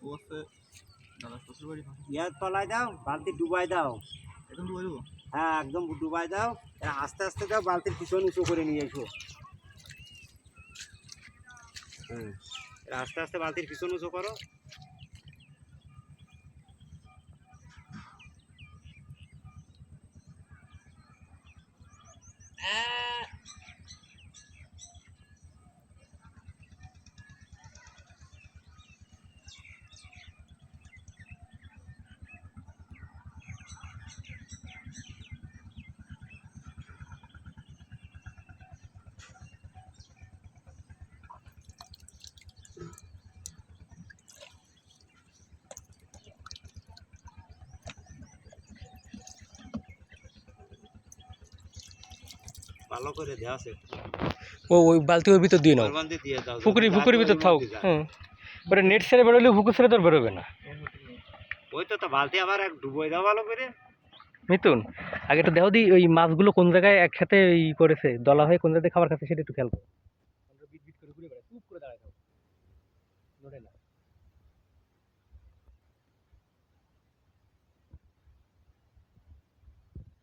ও হচ্ছে দাদা শ্বশুর বাড়ি ইয়ার তলায় দাও বালতি ডুবাই দাও। একদম ডুবে দেবো? হ্যাঁ একদম ডুবাই দাও। আস্তে আস্তে দাও বালতির পিছন উঁচু করে নিয়ে এসো। হ্যাঁ আস্তে আস্তে বালতির পিছন উঁচু করো। ভালো করে দেওয়া আছে। ও ওই বালতি ওর ভিতর দিয়ে নাও। বালতি দিয়ে দাও পুকুরি যাতে ভিতর হুম। ওটা নেট ছেড়ে বেরোলে পুকুর ছেড়ে তো বেরোবে না। ওই তো তো বালতি আবার এক ডুবোই দাও ভালো করে। মিতুন আগে একটু দেখো দি ওই মাছগুলো কোন জায়গায় একসাথে ই করেছে দলা হয়ে কোন জায়গায় খাবার খাচ্ছে সেটা একটু খেয়াল করো। বিট বিট করে ঘুরে বেড়ায় চুপ করে দাঁড়ায় থাকো নড়ে না।